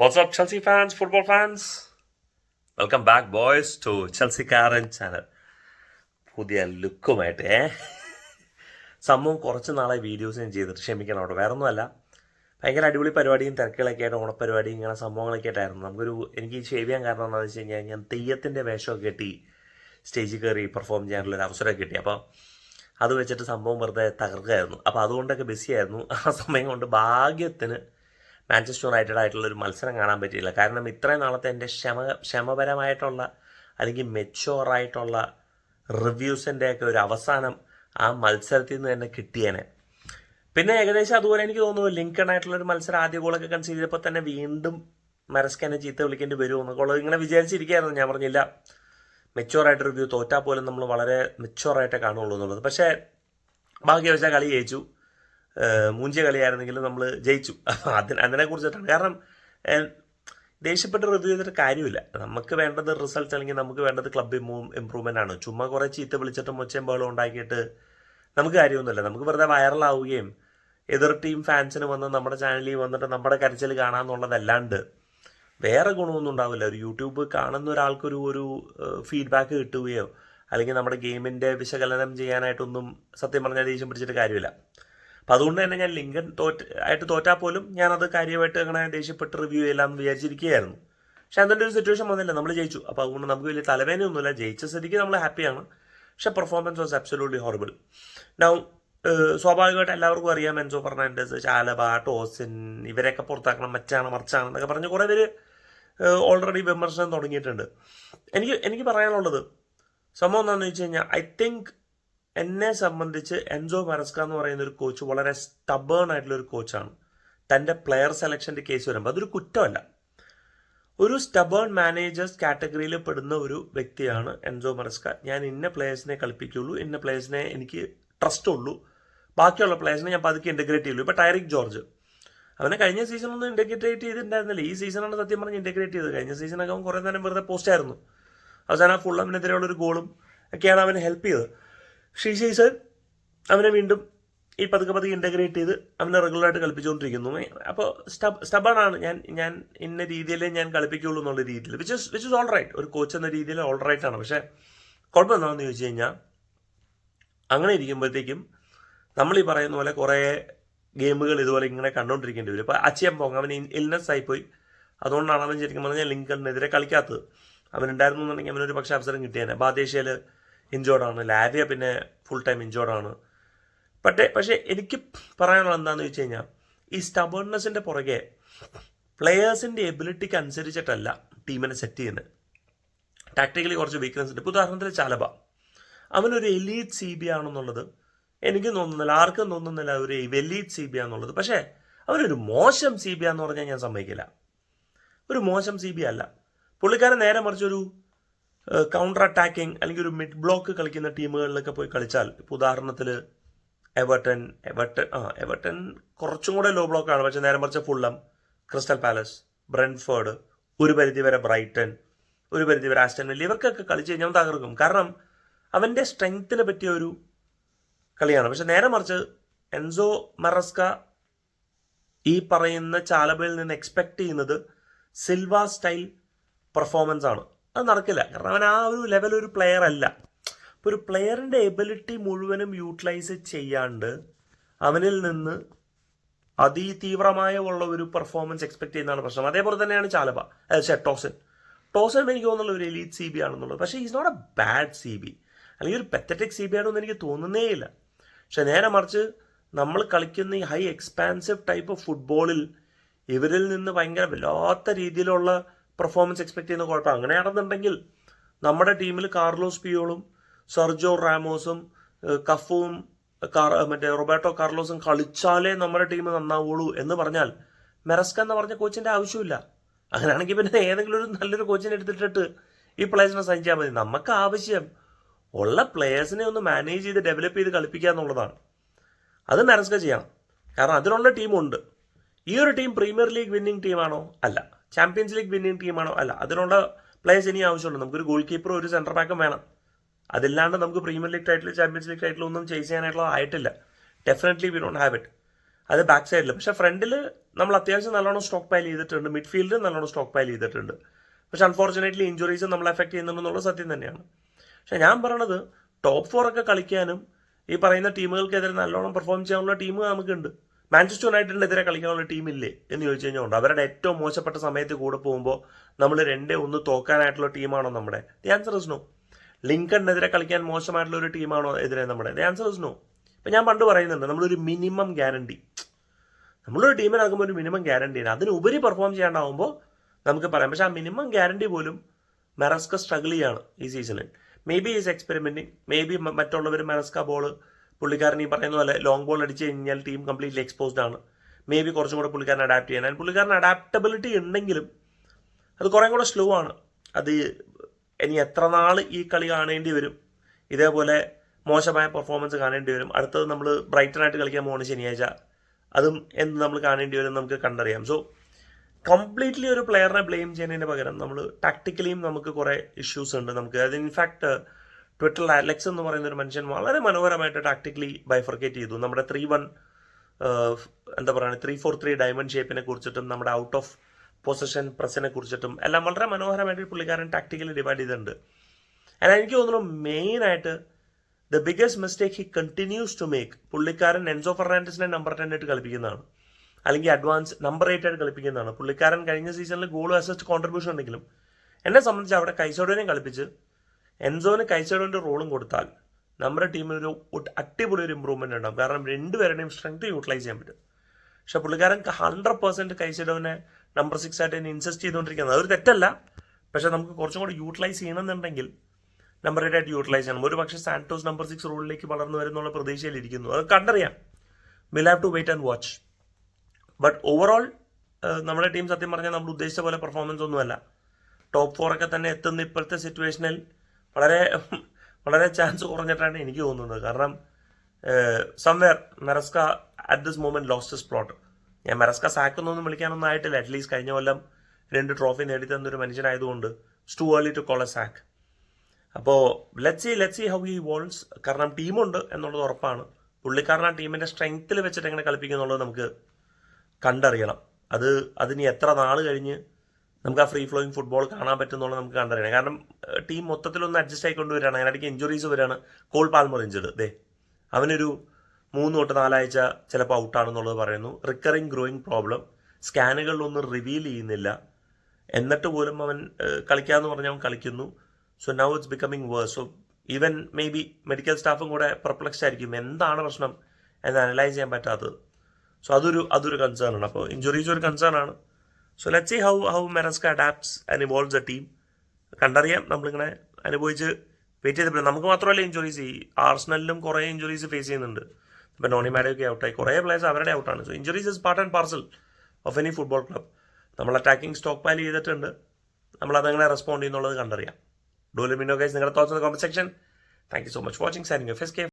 What's up, Chelsea fans, football fans? Welcome back boys to ചെൽസിക്കാരൻ channel പുതിയ ലുക്കുമായിട്ട് ഏ? സംഭവം കുറച്ച് നാളെ വീഡിയോസ് ഞാൻ ചെയ്തിട്ട് ക്ഷമിക്കണം അവിടെ വേറെ ഒന്നുമല്ല ഭയങ്കര അടിപൊളി പരിപാടിയും തിരക്കുകളൊക്കെ ആയിട്ട് ഓണപ്പരിപാടിയും ഇങ്ങനെ സംഭവങ്ങളൊക്കെ ആയിട്ടായിരുന്നു. നമുക്കൊരു എനിക്ക് ഷേവ് ചെയ്യാൻ കാരണം എന്താണെന്ന് വെച്ച് കഴിഞ്ഞാൽ ഞാൻ തെയ്യത്തിന്റെ വേഷമൊക്കെ കെട്ടി സ്റ്റേജിൽ കയറി പെർഫോം ചെയ്യാനുള്ളൊരു അവസരമൊക്കെ കിട്ടി. അപ്പോൾ അത് വെച്ചിട്ട് സംഭവം വെറുതെ തകർക്കുകയായിരുന്നു അപ്പോൾ അതുകൊണ്ടൊക്കെ ബിസിയായിരുന്നു ആ സമയം കൊണ്ട് ഭാഗ്യത്തിന് മാഞ്ചസ്റ്റർ യുണൈറ്റഡ് ആയിട്ടുള്ള ഒരു മത്സരം കാണാൻ പറ്റിയില്ല. കാരണം ഇത്രയും നാളത്തെ എന്റെ ക്ഷമ ക്ഷമപരമായിട്ടുള്ള അല്ലെങ്കിൽ മെച്ചുവർ ആയിട്ടുള്ള റിവ്യൂസിന്റെ ഒരു അവസാനം ആ മത്സരത്തിൽ നിന്ന് തന്നെ കിട്ടിയേനെ. പിന്നെ ഏകദേശം അതുപോലെ എനിക്ക് തോന്നുന്നു ലിങ്കൺ ആയിട്ടുള്ള ഒരു മത്സരം ആദ്യ ഗോളൊക്കെ കൺസീഡ് ചെയ്തപ്പോൾ തന്നെ വീണ്ടും മരസ്കാനെ ചീത്ത വിളിക്കേണ്ടി വരുമോ എന്നൊക്കെ ഇങ്ങനെ വിചാരിച്ചിരിക്കുകയായിരുന്നു. ഞാൻ പറഞ്ഞില്ല മെച്ചുവർ ആയിട്ട് റിവ്യൂ തോറ്റാൽ പോലും നമ്മൾ വളരെ മെച്ചുവർ ആയിട്ടേ കാണുള്ളൂ എന്നുള്ളത്. പക്ഷേ ഭാഗ്യവശാൽ കളി ജയിച്ചു. മൂഞ്ചിയ കളിയായിരുന്നെങ്കിലും നമ്മൾ ജയിച്ചു. അതിന് കുറിച്ചിട്ടാണ്. കാരണം ദേഷ്യപ്പെട്ട് റിവ്യൂ ചെയ്തിട്ട് കാര്യമില്ല. നമുക്ക് വേണ്ടത് റിസൾട്ട് അല്ലെങ്കിൽ നമുക്ക് വേണ്ടത് ക്ലബ് ഇമ്പ്രൂവ്മെന്റ് ആണ്. ചുമ്മാ കുറേ ചീത്ത വിളിച്ചിട്ട് മൊച്ചയും ബഹളം ഉണ്ടാക്കിയിട്ട് നമുക്ക് കാര്യമൊന്നുമില്ല. നമുക്ക് വെറുതെ വൈറലാവുകയും എതിർ ടീം ഫാൻസിന് വന്ന് നമ്മുടെ ചാനലിൽ വന്നിട്ട് നമ്മുടെ കരച്ചിൽ കാണാമെന്നുള്ളതല്ലാണ്ട് വേറെ ഗുണമൊന്നും ഉണ്ടാവില്ല. ഒരു യൂട്യൂബ് കാണുന്ന ഒരാൾക്കൊരു ഒരു ഫീഡ്ബാക്ക് കിട്ടുകയോ അല്ലെങ്കിൽ നമ്മുടെ ഗെയിമിന്റെ വിശകലനം ചെയ്യാനായിട്ടൊന്നും സത്യം പറഞ്ഞാൽ ദേഷ്യം പിടിച്ചിട്ട് കാര്യമില്ല. അപ്പം അതുകൊണ്ട് തന്നെ ഞാൻ ലിങ്കൻ തോറ്റ് ആയിട്ട് തോറ്റാൽ പോലും ഞാൻ അത് കാര്യമായിട്ട് അങ്ങനെ ദേഷ്യപ്പെട്ട് റിവ്യൂ ചെയ്യലാം എന്ന് വിചാരിച്ചിരിക്കുകയായിരുന്നു. പക്ഷെ അതിന്റെ ഒരു സിറ്റുവേഷൻ വന്നില്ല. നമ്മൾ ജയിച്ചു. അപ്പോൾ അതുകൊണ്ട് നമുക്ക് വലിയ തലവേദനയൊന്നുമില്ല. ജയിച്ച സ്ഥിതിക്ക് നമ്മൾ ഹാപ്പിയാണ് പക്ഷെ performance was absolutely horrible now സ്വാഭാവികമായിട്ട് എല്ലാവർക്കും അറിയാം എൻസോ ഫെർണാൻഡസ് ചാലബ ടോസിൻ ഇവരെയൊക്കെ പുറത്താക്കണം മറ്റാണ് മറിച്ചാണ് എന്നൊക്കെ പറഞ്ഞ് കുറേ പേര് ഓൾറെഡി വിമർശനം തുടങ്ങിയിട്ടുണ്ട്. എനിക്ക് എനിക്ക് പറയാനുള്ളത് സംഭവം എന്താണെന്ന് വെച്ച് കഴിഞ്ഞാൽ ഐ തിങ്ക് എന്നെ സംബന്ധിച്ച് എൻസോ മറസ്ക എന്ന് പറയുന്ന ഒരു കോച്ച് വളരെ സ്റ്റബേൺ ആയിട്ടുള്ള ഒരു കോച്ചാണ് തന്റെ പ്ലെയർ സെലക്ഷന്റെ കേസ് വരുമ്പോൾ അതൊരു കുറ്റമല്ല. ഒരു സ്റ്റബേൺ മാനേജേഴ്സ് കാറ്റഗറിയിൽ പെടുന്ന ഒരു വ്യക്തിയാണ് എൻസോ മറസ്ക. ഞാൻ ഇന്ന പ്ലേയേഴ്സിനെ കളിപ്പിക്കുള്ളൂ ഇന്ന പ്ലേയേഴ്സിനെ എനിക്ക് ട്രസ്റ്റ് ഉള്ളൂ. ബാക്കിയുള്ള പ്ലേയേഴ്സിനെ ഞാൻ പതുക്കെ ഇന്റഗ്രേറ്റ് ചെയ്യുള്ളൂ. ഇപ്പോൾ ടൈറിക് ജോർജ് അവനെ കഴിഞ്ഞ സീസണൊന്നും ഇന്റഗ്രേറ്റ് ചെയ്തിട്ടുണ്ടായിരുന്നില്ല. ഈ സീസണാണ് സത്യം പറഞ്ഞ് ഇന്റഗ്രേറ്റ് ചെയ്തത്. കഴിഞ്ഞ സീസണൊക്കെ അവൻ കുറേ നേരം വെറുതെ പോസ്റ്റ് ആയിരുന്നു. അവസാനം ആ ഫുള്ളമിനെതിരെയുള്ള ഒരു ഗോളും ഒക്കെയാണ് അവനെ ഹെൽപ്പ് ചെയ്തത്. സീസൺ അവനെ വീണ്ടും ഈ പതുക്കെ പതുക്കെ ഇന്റഗ്രേറ്റ് ചെയ്ത് അവനെ റെഗുലറായിട്ട് കളിപ്പിച്ചുകൊണ്ടിരിക്കുന്നു. അപ്പോൾ സ്റ്റബ് സ്റ്റബാണാണ് ഞാൻ ഞാൻ ഇന്ന രീതിയിലേ ഞാൻ കളിപ്പിക്കുള്ളൂ എന്നുള്ള രീതിയിൽ which is which is all right ഒരു കോച്ച് എന്ന രീതിയിൽ ഓൾ റൈറ്റ് ആണ്. പക്ഷേ കുഴപ്പം എന്താണെന്ന് ചോദിച്ചു കഴിഞ്ഞാൽ അങ്ങനെ ഇരിക്കുമ്പോഴത്തേക്കും നമ്മൾ ഈ പറയുന്ന പോലെ കുറേ ഗെയിമുകൾ ഇതുപോലെ ഇങ്ങനെ കണ്ടുകൊണ്ടിരിക്കേണ്ടി വരും. ഇപ്പോൾ അച്ഛൻ പോങ് അവൻ ഇൽനെസ് ആയിപ്പോയി. അതുകൊണ്ടാണ് അവൻ ശരിക്കും പറഞ്ഞാൽ ലിങ്കണിനെതിരെ കളിക്കാത്തത്. അവനുണ്ടായിരുന്നു എന്നുണ്ടെങ്കിൽ അവനൊരു പക്ഷേ അവസരം കിട്ടിയേനെ. ബാദേശയിൽ ഇഞ്ചോർഡാണ് ലാവിയ പിന്നെ ഫുൾ ടൈം ഇഞ്ചോർഡാണ് പക്ഷേ പക്ഷേ എനിക്ക് പറയാനുള്ളത് എന്താണെന്ന് വെച്ച് കഴിഞ്ഞാൽ ഈ സ്റ്റബേൺനെസ്സിന്റെ പുറകെ പ്ലെയേഴ്സിന്റെ എബിലിറ്റിക്ക് അനുസരിച്ചിട്ടല്ല ടീമിനെ സെറ്റ് ചെയ്യുന്നത്. ടാക്ടിക്കലി കുറച്ച് വീക്ക്നെസ് ഉണ്ട്. ഇപ്പോൾ ഉദാഹരണത്തിന് ചാലബ. അവനൊരു എലീറ്റ് സി ബി ആണെന്നുള്ളത് എനിക്ക് തോന്നുന്നില്ല ആർക്കും തോന്നുന്നില്ല ഒരു എലീറ്റ് സി ബി ആണെന്നുള്ളത്. പക്ഷേ അവനൊരു മോശം സി ബി ആന്ന് പറഞ്ഞാൽ ഞാൻ സമ്മതിക്കില്ല. ഒരു മോശം സി ബി അല്ല. പുള്ളിക്കാരൻ നേരെ മറിച്ചൊരു കൗണ്ടർ അറ്റാക്കിംഗ് അല്ലെങ്കിൽ ഒരു മിഡ് ബ്ലോക്ക് കളിക്കുന്ന ടീമുകളിലൊക്കെ പോയി കളിച്ചാൽ ഇപ്പോൾ ഉദാഹരണത്തിൽ എവർട്ടൺ എവർട്ടൺ ആ എവർട്ടൺ കുറച്ചും കൂടെ ലോ ബ്ലോക്കാണ് പക്ഷെ നേരെ മറിച്ച് ഫുള്ളം ക്രിസ്റ്റൽ പാലസ് ബ്രെൻഫേർഡ് ഒരു പരിധി വരെ ബ്രൈറ്റൺ ഒരു പരിധി വരെ ആസ്റ്റൻ വില്ല ഇവർക്കൊക്കെ കളിച്ച് കഴിഞ്ഞാൽ തകർക്കും. കാരണം അവന്റെ സ്ട്രെങ്ത്തിനെ പറ്റിയ ഒരു കളിയാണ്. പക്ഷെ നേരെ മറിച്ച് എൻസോ മറസ്ക ഈ പറയുന്ന ചാലബയിൽ നിന്ന് എക്സ്പെക്ട് ചെയ്യുന്നത് സിൽവ സ്റ്റൈൽ പെർഫോമൻസ് ആണ്. അത് നടക്കില്ല. കാരണം അവൻ ആ ഒരു ലെവൽ ഒരു പ്ലെയർ അല്ല. അപ്പോൾ ഒരു പ്ലെയറിന്റെ എബിലിറ്റി മുഴുവനും യൂട്ടിലൈസ് ചെയ്യാണ്ട് അവനിൽ നിന്ന് അതിതീവ്രമായ ഉള്ള ഒരു പെർഫോമൻസ് എക്സ്പെക്ട് ചെയ്യുന്നതാണ് പ്രശ്നം. അതേപോലെ തന്നെയാണ് ചാലബ അതെ ടോസൻ. ടോസൻ എനിക്ക് തോന്നുന്നുള്ള ഒരു എലീറ്റ് സി ബി ആണെന്നുള്ളത്. പക്ഷേ is not a bad C B അല്ലെങ്കിൽ ഒരു പെത്തറ്റിക് സി ബി ആണെന്ന് എനിക്ക് തോന്നുന്നേ ഇല്ല. പക്ഷെ നേരെ മറിച്ച് നമ്മൾ കളിക്കുന്ന ഈ ഹൈ എക്സ്പാൻസീവ് ടൈപ്പ് ഓഫ് ഫുട്ബോളിൽ ഇവരിൽ നിന്ന് ഭയങ്കര വല്ലാത്ത രീതിയിലുള്ള പെർഫോമൻസ് എക്സ്പെക്ട് ചെയ്യുന്ന കുഴപ്പം അങ്ങനെയാണെന്നുണ്ടെങ്കിൽ നമ്മുടെ ടീമിൽ കാർലോസ് പിയോളും സർജോ റാമോസും കഫുവും മറ്റേ റൊബാർട്ടോ കാർലോസും കളിച്ചാലേ നമ്മുടെ ടീം നന്നാവുള്ളൂ എന്ന് പറഞ്ഞാൽ മെറസ്ക എന്ന് പറഞ്ഞ കോച്ചിന്റെ ആവശ്യമില്ല. അങ്ങനെയാണെങ്കിൽ പിന്നെ ഏതെങ്കിലും ഒരു നല്ലൊരു കോച്ചിനെ എടുത്തിട്ടിട്ട് ഈ പ്ലേയേഴ്സിനെ സൈൻ ചെയ്യാൻ മതി. നമുക്ക് ആവശ്യം ഉള്ള പ്ലേയേഴ്സിനെ ഒന്ന് മാനേജ് ചെയ്ത് ഡെവലപ്പ് ചെയ്ത് കളിപ്പിക്കുക എന്നുള്ളതാണ്. അത് മെറസ്ക ചെയ്യണം. കാരണം അതിനുള്ള ടീമുണ്ട് ഈ ഒരു ടീം പ്രീമിയർ ലീഗ് വിന്നിംഗ് ടീമാണോ അല്ല. ചാമ്പ്യൻസ് ലീഗ് വിന്നിങ് ടീമാണോ അല്ല അതിനുള്ള പ്ലേയേഴ്സ് ഇനി ആവശ്യമുണ്ട്. നമുക്കൊരു ഗോൾ കീപ്പറും ഒരു സെന്റർ ബാക്കും വേണം. അതില്ലാണ്ട് നമുക്ക് premier league title champions league title ഒന്നും ചേസ് ചെയ്യാനായിട്ടുള്ള ആയിട്ടില്ല. Definitely we don't have it അത് ബാക്ക് സൈഡിൽ പക്ഷെ ഫ്രണ്ടിൽ നമ്മൾ അത്യാവശ്യം നല്ലോണം സ്റ്റോക്ക് പൈൽ ചെയ്തിട്ടുണ്ട് മിഡ്ഫീൽഡ് നല്ലോണം സ്റ്റോക്ക് പൈൽ ചെയ്തിട്ടുണ്ട്. പക്ഷെ അൺഫോർച്ചുനേറ്റ്ലി ഇഞ്ചുറീസ് നമ്മൾ എഫക്ട് ചെയ്യുന്നുണ്ടെന്നുള്ള സത്യം തന്നെയാണ്. പക്ഷെ ഞാൻ പറയണത് ടോപ്പ് ഫോർ ഒക്കെ കളിക്കാനും ഈ പറയുന്ന ടീമുകൾക്കെതിരെ നല്ലോണം പെർഫോം ചെയ്യാനുള്ള ടീം നമുക്കുണ്ട്. മാഞ്ചസ്റ്റർ യുണൈറ്റഡിനെതിരെ കളിക്കാനുള്ള ടീമില്ലേ എന്ന് ചോദിച്ചു കഴിഞ്ഞാൽ ഉണ്ട്. അവരുടെ ഏറ്റവും മോശപ്പെട്ട സമയത്ത് കൂടെ പോകുമ്പോൾ നമ്മൾ രണ്ടേ ഒന്ന് തോക്കാനായിട്ടുള്ള ടീമാണോ നമ്മുടെ? ദി ആൻസർ ഇസ് നോ ലിങ്കണിനെതിരെ കളിക്കാൻ മോശമായിട്ടുള്ള ഒരു ടീമാണോ എതിരെ നമ്മുടെ? ദി ആൻസർ ഇസ് നോ ഇപ്പം ഞാൻ പണ്ട് പറയുന്നുണ്ട് നമ്മളൊരു മിനിമം ഗ്യാരണ്ടി. നമ്മളൊരു ടീമിനാകുമ്പോൾ ഒരു മിനിമം ഗ്യാരണ്ടിയാണ് അതിനുപരി പെർഫോം ചെയ്യാണ്ടാവുമ്പോൾ നമുക്ക് പറയാം. പക്ഷേ ആ മിനിമം ഗ്യാരണ്ടി പോലും മെറസ്ക സ്ട്രഗിൾ ചെയ്യാണ് ഈ സീസണിൽ maybe is experimenting maybe മറ്റുള്ളവർ മെറസ്ക ബോൾ പുള്ളിക്കാരൻ ഈ പറയുന്ന പോലെ ലോങ് ബോൾ അടിച്ച് കഴിഞ്ഞാൽ ടീം കംപ്ലീറ്റ്ലി എക്സ്പോസ്ഡ് ആണ്. മേ ബി കുറച്ചും കൂടെ പുള്ളിക്കാരൻ അഡാപ്റ്റ് ചെയ്യാൻ. പുള്ളിക്കാരൻ അഡാപ്റ്റബിലിറ്റി ഉണ്ടെങ്കിലും അത് കുറേ കൂടെ സ്ലോ ആണ്. അത് ഇനി എത്ര നാൾ ഈ കളി കാണേണ്ടി വരും? ഇതേപോലെ മോശമായ പെർഫോമൻസ് കാണേണ്ടി വരും. അടുത്തത് നമ്മൾ ബ്രൈറ്റനായിട്ട് കളിക്കാൻ പോകുന്ന ശനിയാഴ്ച. അതും എന്ത് നമ്മൾ കാണേണ്ടി വരും നമുക്ക് കണ്ടറിയാം. സോ കംപ്ലീറ്റ്ലി ഒരു പ്ലെയറിനെ ബ്ലെയിം ചെയ്യുന്നതിന് പകരം നമ്മൾ ടാക്ടിക്കലിയും നമുക്ക് കുറേ ഇഷ്യൂസ് ഉണ്ട് നമുക്ക്. അത് ഇൻഫാക്ട് ട്വിറ്ററിൽ അലക്സ് എന്ന് പറയുന്ന ഒരു മനുഷ്യൻ വളരെ മനോഹരമായിട്ട് ടാക്ടിക്കലി ബൈഫർക്കേറ്റ് ചെയ്തു. നമ്മുടെ ത്രീ വൺ എന്താ പറയുക ത്രീ ഫോർ ത്രീ ഡയമണ്ട് ഷേപ്പിനെ കുറിച്ചിട്ടും നമ്മുടെ ഔട്ട് ഓഫ് പൊസിഷൻ പ്രസിനെ കുറിച്ചിട്ടും എല്ലാം വളരെ മനോഹരമായിട്ട് പുള്ളിക്കാരൻ ടാക്ടിക്കലി ഡിവൈഡ് ചെയ്തിട്ടുണ്ട്. അല്ല എനിക്ക് തോന്നുന്നു മെയിനായിട്ട് the biggest mistake he continues to make പുള്ളിക്കാരൻ എൻസോ ഫെർണാൻഡസിനെ നമ്പർ ടെൻ ആയിട്ട് കളിപ്പിക്കുന്നതാണ്. അല്ലെങ്കിൽ അഡ്വാൻസ് നമ്പർ എയ്റ്റ് ആയിട്ട് കളിപ്പിക്കുന്നതാണ്. പുള്ളിക്കാരൻ കഴിഞ്ഞ സീസണിൽ ഗോളും അസിസ്റ്റ് കോൺട്രിബ്യൂഷൻ ഉണ്ടെങ്കിലും എന്നെ സംബന്ധിച്ച് അവിടെ കൈസോഡിനെ കളിപ്പിച്ച് എൻസോന് കൈസോഡോന്റെ റോളും കൊടുത്താൽ നമ്മുടെ ഒട്ട് അടിപൊളി ഒരു ഇമ്പ്രൂവ്മെന്റ് ഉണ്ടാവും. കാരണം രണ്ടുപേരുടെയും സ്ട്രെങ്ത് യൂട്ടിലൈസ് ചെയ്യാൻ പറ്റും. പക്ഷെ പുള്ളിക്കാരൻ ഹൺഡ്രഡ് പെർസെന്റ് കൈച്ചടോനെ നമ്പർ സിക്സ് ആയിട്ട് തന്നെ ഇൻസെസ്റ്റ് ചെയ്തുകൊണ്ടിരിക്കുന്നത് അതൊരു തെറ്റല്ല. പക്ഷെ നമുക്ക് കുറച്ചും കൂടി യൂട്ടിലൈസ് ചെയ്യണമെന്നുണ്ടെങ്കിൽ നമ്പർ എയ്റ്റ് ആയിട്ട് യൂട്ടിലൈസ് ചെയ്യണം. ഒരു പക്ഷേ സാന്റോസ് നമ്പർ സിക്സ് റോളിലേക്ക് വളർന്നു വരുന്നുള്ള പ്രതീക്ഷയിലിരിക്കുന്നു അത് കണ്ടറിയാം. Will have to wait and watch but overall നമ്മുടെ ടീം സത്യം പറഞ്ഞാൽ നമ്മൾ ഉദ്ദേശിച്ച പോലെ പെർഫോമൻസ് ഒന്നുമല്ല. ടോപ്പ് ഫോറൊക്കെ തന്നെ എത്തുന്ന ഇപ്പോഴത്തെ സിറ്റുവേഷനിൽ വളരെ വളരെ ചാൻസ് കുറഞ്ഞിട്ടാണ് എനിക്ക് തോന്നുന്നത്. കാരണം somewhere Maresca at this moment lost plot ഞാൻ മെറസ്ക സാക്കുന്നൊന്നും വിളിക്കാനൊന്നും ആയിട്ടില്ല. അറ്റ്ലീസ്റ്റ് കഴിഞ്ഞ കൊല്ലം രണ്ട് ട്രോഫി നേടി തന്നൊരു മനുഷ്യനായതുകൊണ്ട് too early to call a sack അപ്പോൾ let see let see how he evolves കാരണം ടീമുണ്ട് എന്നുള്ളത് ഉറപ്പാണ്. പുള്ളിക്കാരൻ ആ ടീമിന്റെ സ്ട്രെങ്ത്തിൽ വെച്ചിട്ട് എങ്ങനെ കളിപ്പിക്കുന്നുള്ളത് നമുക്ക് കണ്ടറിയണം. അത് അതിന് എത്ര നാൾ കഴിഞ്ഞ് നമുക്ക് ആ ഫ്രീ ഫ്ലോയിങ് ഫുട്ബോൾ കാണാൻ പറ്റുന്നുള്ളത് നമുക്ക് കണ്ടറിയണം. കാരണം ടീം മൊത്തത്തിലൊന്ന് അഡ്ജസ്റ്റ് ആയിക്കൊണ്ട് വരികയാണ്. അതിനിടയ്ക്ക് ഇഞ്ചുറീസ് വരികയാണ്. കോൾ പാൽമർ ഇഞ്ചുഡ് ദേ അവനൊരു മൂന്ന് തൊട്ട് നാലാഴ്ച ചിലപ്പോൾ ഔട്ടാണെന്നുള്ളത് പറയുന്നു. റിക്കറിങ് ഗ്രോയിങ് പ്രോബ്ലം സ്കാനുകളിലൊന്നും റിവീൽ ചെയ്യുന്നില്ല. എന്നിട്ട് പോലും അവൻ കളിക്കാമെന്ന് പറഞ്ഞ് അവൻ കളിക്കുന്നു. So now it's becoming worse so even maybe medical സ്റ്റാഫും കൂടെ പെർപ്ലക്സ് ആയിരിക്കും. എന്താണ് പ്രശ്നം? എന്ന് അനലൈസ് ചെയ്യാൻ പറ്റാത്തത്. സോ അതൊരു അതൊരു കൺസേൺ ആണ്. അപ്പോൾ ഇഞ്ചുറീസ് ഒരു കൺസേൺ ആണ്. So let see how how Maresca adapts and evolve the team കണ്ടറിയാം നമ്മളിങ്ങനെ അനുഭവിച്ച് വെയിറ്റ് ചെയ്തപ്പോൾ നമുക്ക് മാത്രമല്ല ഇഞ്ചുറീസ് ഈ ആർസണലിലും കുറേ ഇഞ്ചുറീസ് ഫേസ് ചെയ്യുന്നുണ്ട്. ഇപ്പം നോണി മാഡൊക്കെ ഔട്ടായി കുറേ പ്ലേയേഴ്സ് അവരുടെ ഔട്ടാണ് so injuries is part and parcel of any football club നമ്മൾ അറ്റാക്കിംഗ് സ്റ്റോക്ക് പാൽ ചെയ്തിട്ടുണ്ട്. നമ്മൾ അതെങ്ങനെ റെസ്പോണ്ട് ചെയ്യുന്നുള്ളത് കണ്ടറിയാം. ഡോലിമിനോ ഗൈസ് നിങ്ങളുടെ തോന്നുന്ന comment section thank you so much watching sharing F S K